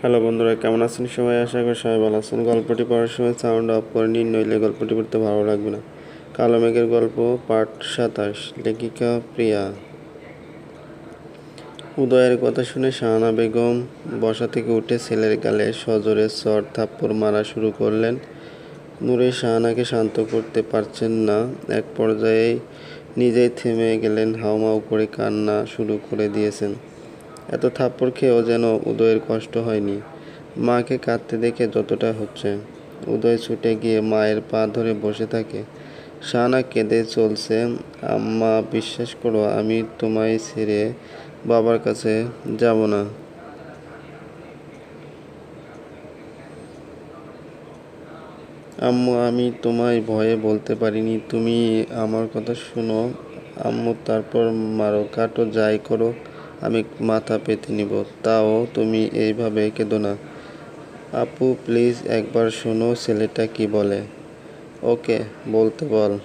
Hello বন্ধুরা, কেমন আছেন সবাই? আশা করি সবাই ভালো আছেন। গল্পটি পড়ার সময় সাউন্ড অফ করে নিন, নইলে গল্পটি পড়তে ভালো লাগবে না। কালো মেঘের গল্প পার্ট সাতাশ। লেখিকা প্রিয়া। উদয়ের কথা শুনে শাহানা বেগম বসা থেকে উঠে ছেলের গালে সজোরে চর থাপ্পড় মারা শুরু করলেন। নূরে শাহানাকে শান্ত করতে পারছেন না। এক পর্যায়ে নিজেই থেমে গেলেন হাউমাউ করে কান্না শুরু করে দিয়েছেন। এত থাপ্পড় খেয়েও যেন উদয়ের কষ্ট হয়নি। মাকে কাঁদতে দেখে যতটা হচ্ছে। উদয় ছুটে গিয়ে মায়ের পা ধরে বসে থাকে। শাহানা কেঁদে চলছে, আম্মা, বিশ্বাস করো, আমি তোমায় ছেড়ে বাবার কাছে যাব না। আম্মু, আমি তোমায় ভয়ে বলতে পারিনি। তুমি আমার কথা শুনো। আম্মু, তারপর মারো, কাটো, যাই করো। আমি মাথা পেতে নিব। তাও তুমি এইভাবে কেঁদো না। আপু, প্লিজ একবার শোনো ছেলেটা কি বলে। ওকে, বলতে বল।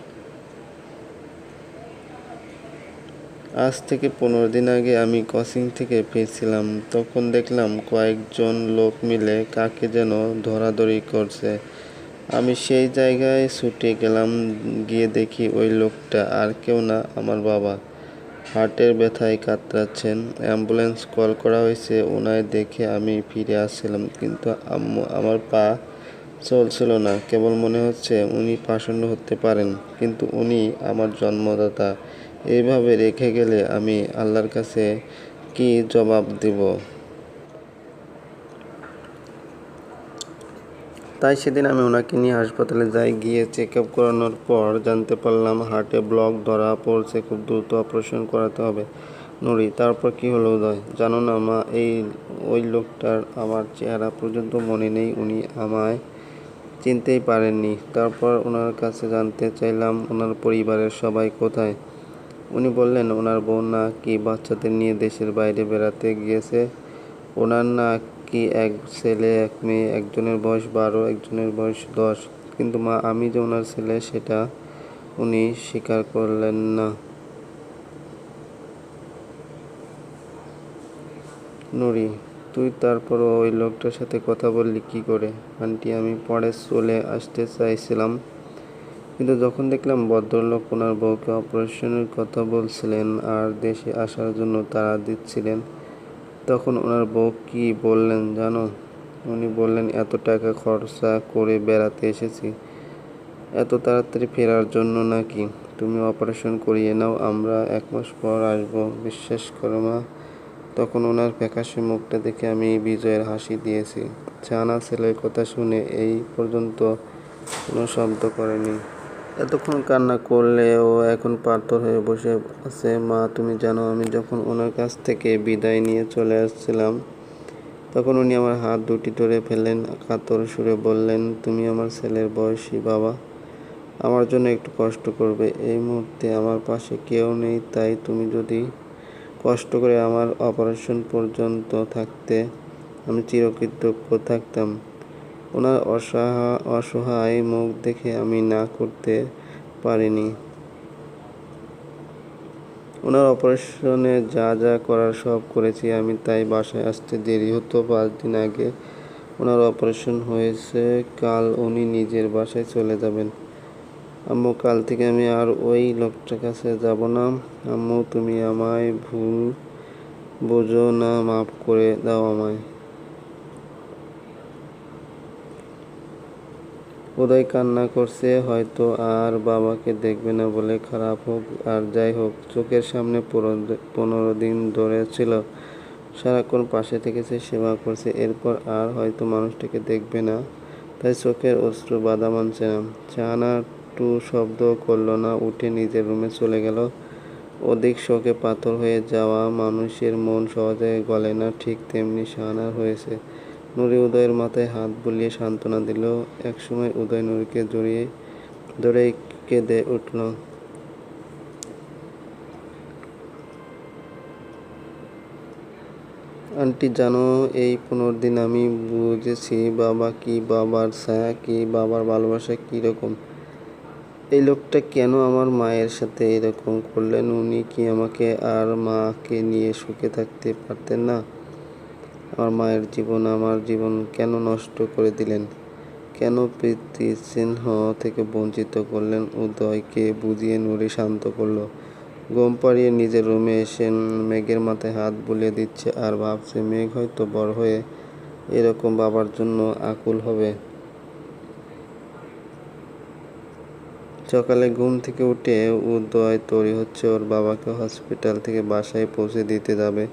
আজ থেকে পনেরো দিন আগে আমি কোচিং থেকে ফিরছিলাম। তখন দেখলাম কয়েকজন লোক মিলে কাকে যেন ধরাধরি করছে। আমি সেই জায়গায় ছুটে গেলাম, গিয়ে দেখি ওই লোকটা আর কেউ না, আমার বাবা। হার্টের ব্যথায় কাতরাচ্ছেন। অ্যাম্বুলেন্স কল করা হয়েছে, ওনায় দেখে আমি ফিরে আসছিলাম, কিন্তু আম্মু আমার পা চলছিল না। কেবল মনে হচ্ছে উনি পাষণ্ড হতে পারেন, কিন্তু উনি আমার জন্মদাতা। এইভাবে রেখে গেলে আমি আল্লাহর কাছে কি জবাব দেব? তাই সেদিন আমি ওনাকে নিয়ে হাসপাতালে যাই, গিয়ে চেক আপ করানোর পর জানতে পারলাম হার্টে ব্লক ধরা পড়ছে, খুব দ্রুত অপারেশন করাতে হবে। নুরি, তারপর কি হলো উদয়? জানো না মা, এই, ওই লোকটার আমার চেহারা পর্যন্ত মনে নেই, উনি আমায় চিনতেই পারেননি। তারপর ওনার কাছে জানতে চাইলাম, ওনার পরিবারের সবাই কোথায়? উনি বললেন, ওনার বোন না কি বাচ্চাদের নিয়ে দেশের বাইরে বেড়াতে গিয়েছে? ওনার না কি এক ছেলে, এক মেয়ে, একজনের বয়স বারো, একজনের বয়স দশ। কিন্তু মা, আমি যে ওনার ছেলে, সেটা উনি স্বীকার করলেন না। নুরি, তুই তারপর ওই লোকটার সাথে কথা বললি কি করে? আন্টি, আমি পরে চলে আসতে চাইছিলাম। কিন্তু যখন দেখলাম ভদ্রলোক ওনার বউকে অপারেশনের কথা বলছিলেন আর দেশে আসার জন্য তারা দিচ্ছিলেন তখন ওনার বউ কি বললেন জানো? উনি বললেন, এত টাকা খরচা করে বেড়াতে এসেছি। এত তাড়াতাড়ি ফেরার জন্য নাকি? তুমি অপারেশন করিয়ে নাও, আমরা এক মাস পর আসব। বিশ্বাস করো মা। তখন ওনার ফ্যাকাশে মুখটা দেখে আমি বিজয়ের হাসি দিয়েছি। ছানা ছেলের কথা শুনে এই পর্যন্ত কোনো শব্দ করেনি। এতক্ষণ কান্না করলে ও এখন পাথর হয়ে বসে আছে, মা, তুমি জানো আমি যখন ওনার কাছ থেকে বিদায় নিয়ে চলে আসছিলাম, তখন উনি আমার হাত দুটি ধরে ফেললেন, কাতর সুরে বললেন, তুমি আমার ছেলের বয়সী বাবা, আমার জন্য একটু কষ্ট করবে, এই মুহূর্তে আমার পাশে কেউ নেই, তাই তুমি যদি কষ্ট করে আমার অপারেশন পর্যন্ত থাকতে, আমি চিরকৃতজ্ঞ থাকতাম। ওনার অসহা অসহায় মুখ দেখে আমি না করতে পারিনি। ওনার অপারেশনে যা যা করার সব করেছি আমি তাই বাসায় আসতে দেরি হতো। পাঁচ দিন আগে ওনার অপারেশন হয়েছে, কাল উনি নিজের বাসায় চলে যাবেন। আম্মু, কাল থেকে আমি আর ওই লোকটার কাছে যাব না। আম্মু, তুমি আমায় ভুল বোঝো না, মাফ করে দাও আমায়। উদয় কান্না করছে, হয়তো আর বাবাকে দেখবে না বলে খারাপ হোক, আর যাই হোক, চোখের সামনে পনেরো দিন ধরে ছিল। সারাক্ষণ পাশে থেকেছে, সেবা করছে, এরপর আর হয়তো মানুষটাকে দেখবে না। তাই চোখের অশ্রু বাধা মানছে না। চাহানা টু শব্দ করল না, উঠে নিজের রুমে চলে গেল। অধিক শোকে পাথর হয়ে যাওয়া মানুষের মন সহজে গলে না, ঠিক তেমনি শাহানার হয়েছে। নুরি উদয়ের মাথায় হাত বুলিয়ে সান্ত্বনা দিল। একসময় উদয় নুরিকে জড়িয়ে ধরে কেঁদে উঠল। আন্টি, জানো, এই পনেরো দিন আমি বুঝেছি বাবা কি বাবার ছায়া, কি বাবার ভালোবাসা কীরকম। এই লোকটা কেন আমার মায়ের সাথে এরকম করলেন? উনি কি আমাকে আর মাকে নিয়ে সুখে থাকতে পারতেন না? আমার মায়ের জীবন, আমার জীবন কেন নষ্ট করে দিলেন? কেন প্রীতি চিহ্ন থেকে বঞ্চিত করলেন? উদয়কে বুঝিয়ে নুরে শান্ত করল। ঘুম পাড়িয়ে নিজের রুমে এসে মেঘের মাথায় হাত বুলিয়ে দিচ্ছে আর ভাবছে, মেঘ হয়তো বড় হয়ে এরকম বাবার জন্য আকুল হবে। সকালে ঘুম থেকে উঠে উদয় তৈরি হচ্ছে। ওর বাবাকে হসপিটাল থেকে বাসায় পৌঁছে দিতে যাবে।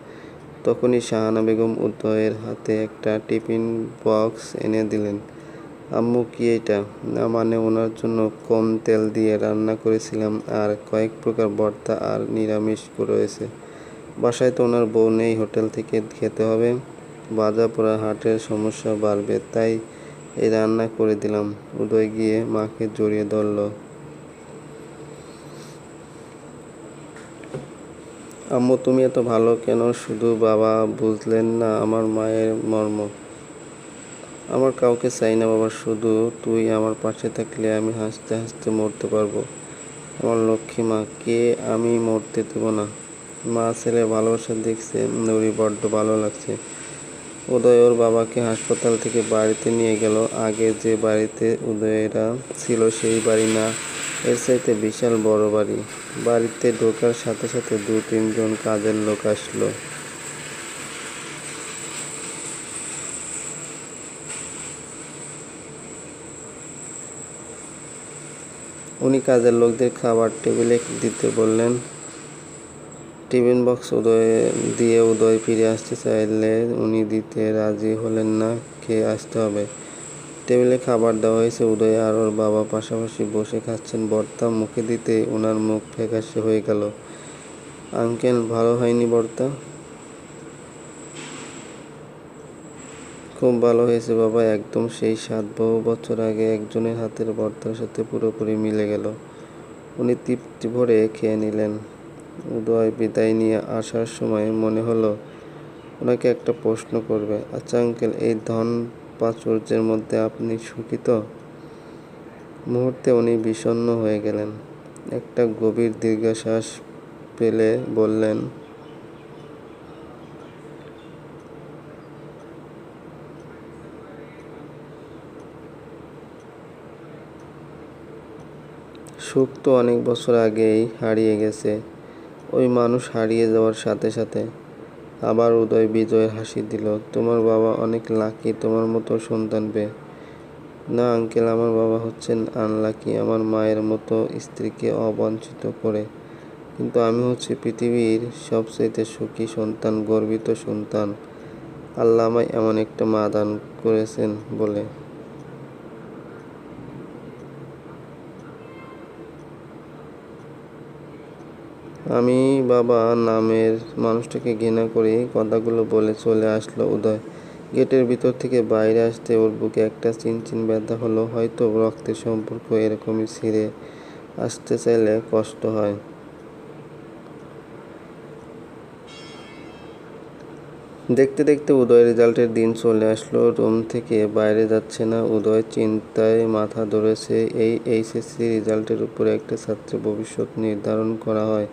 তখনই শাহানা বেগম উদয়ের হাতে একটা টিফিন বক্স এনে দিলেন। আম্মু, কি এটা? না মানে ওনার জন্য কম তেল দিয়ে রান্না করেছিলাম, আর কয়েক প্রকার ভর্তা আর নিরামিষ রয়েছে। বাসায় তো ওনার বউ নেই, হোটেল থেকে খেতে হবে। বাজা পোড়া হাটের সমস্যা বাড়বে, তাই এই রান্না করে দিলাম। উদয় গিয়ে মাকে জড়িয়ে ধরল। আম্মু, তুমি এত ভালো কেন? শুধু বাবা বুঝলেন না আমার মায়ের মর্ম। আমার কাউকে চাই না বাবা, শুধু তুই আমার পাশে থাকলে আমি হাসতে হাসতে মরতে পারব। আমার লক্ষ্মী মা, কে আমি মরতে দেব না? মা ছেলে ভালোবাসা দেখছে নুরি বড্ড ভালো লাগছে। উদয় ওর বাবাকে হাসপাতাল থেকে বাড়িতে নিয়ে গেল। আগে যে বাড়িতে উদয়েরা ছিল সেই বাড়ি না এর চাইতে বিশাল বড় বাড়ি। বাড়িতে ঢোকার সাথে সাথে দু তিনজন কাজের লোক আসলো। উনি কাজের লোকদের খাবার টেবিলে দিতে বললেন, টিফিন বক্স উদয়, দিয়ে উদয় ফিরে আসতে চাইলে উনি দিতে রাজি হলেন না, খেয়ে আসতে হবে। টেবিলে খাবার দেওয়া হয়েছে। উদয় আর ওর বাবা পাশাপাশি বসে খাচ্ছেন। বর্তা মুখে দিতে ওনার মুখ ফ্যাকাশে হয়ে গেল। আঙ্কেল, ভালো হয়নি বর্তা? খুব ভালো হয়েছে বাবা, একদম সেই সাত বহু বছর আগে একজনের হাতের বর্তার সাথে পুরোপুরি মিলে গেল। উনি তৃপ্তি ভরে খেয়ে নিলেন। উদয় বিদায় নিয়ে আসার সময় মনে হলো, ওনাকে একটা প্রশ্ন করবে। আচ্ছা আঙ্কেল, এই ধন প্রাচুর্যের মধ্যে আপনি সুখী তো মুহূর্তে উনি বিষণ্ণ হয়ে গেলেন। একটা গভীর দীর্ঘশ্বাস পেলে বললেন, সুখ তো অনেক বছর আগেই হারিয়ে গেছে। ওই মানুষ হারিয়ে যাওয়ার সাথে সাথে আবার উদয় বিজয়ের হাসি দিল, তোমার বাবা অনেক লাকি, তোমার মতো সন্তান পেয়ে না আঙ্কেল, আমার বাবা হচ্ছেন আনলাকি আমার মায়ের মতো স্ত্রীকে অবাঞ্ছিত করে। কিন্তু আমি হচ্ছি পৃথিবীর সবচেয়ে সুখী সন্তান, গর্বিত সন্তান। আল্লাহ আমায় এমন একটা মা দান করেছেন বলে। আমি বাবা নামের মানুষটাকে ঘৃণা করে কথাগুলো বলে চলে আসলো উদয়। গেটের ভিতর থেকে বাইরে আসতে ওর বুকে একটা চিনচিন ব্যথা হলো, হয়তো রক্তের সম্পর্ক এরকমই ছিঁড়ে আসতে চাইলে কষ্ট হয়। দেখতে দেখতে উদয় রেজাল্টের দিন চলে আসলো, রুম থেকে বাইরে যাচ্ছে না। উদয় চিন্তায় মাথা ধরেছে, এই এইচএসসি রেজাল্টের উপরে একটা ছাত্রের ভবিষ্যৎ নির্ধারণ করা হয়।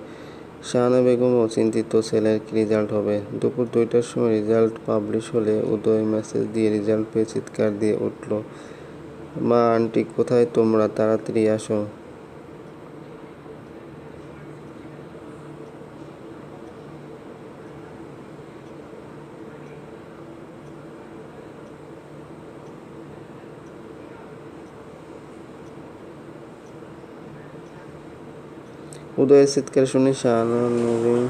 শাহানা বেগমও চিন্তিত ছেলের কি রেজাল্ট হবে? দুপুর দুইটার সময় রেজাল্ট পাবলিশ হলে উদয় মেসেজ দিয়ে রেজাল্ট পেয়ে চিৎকার দিয়ে উঠল, মা আন্টি কোথায় তোমরা? তাড়াতাড়ি আসো। উদয়ের চিৎকার শুনে শাহানা নুরিন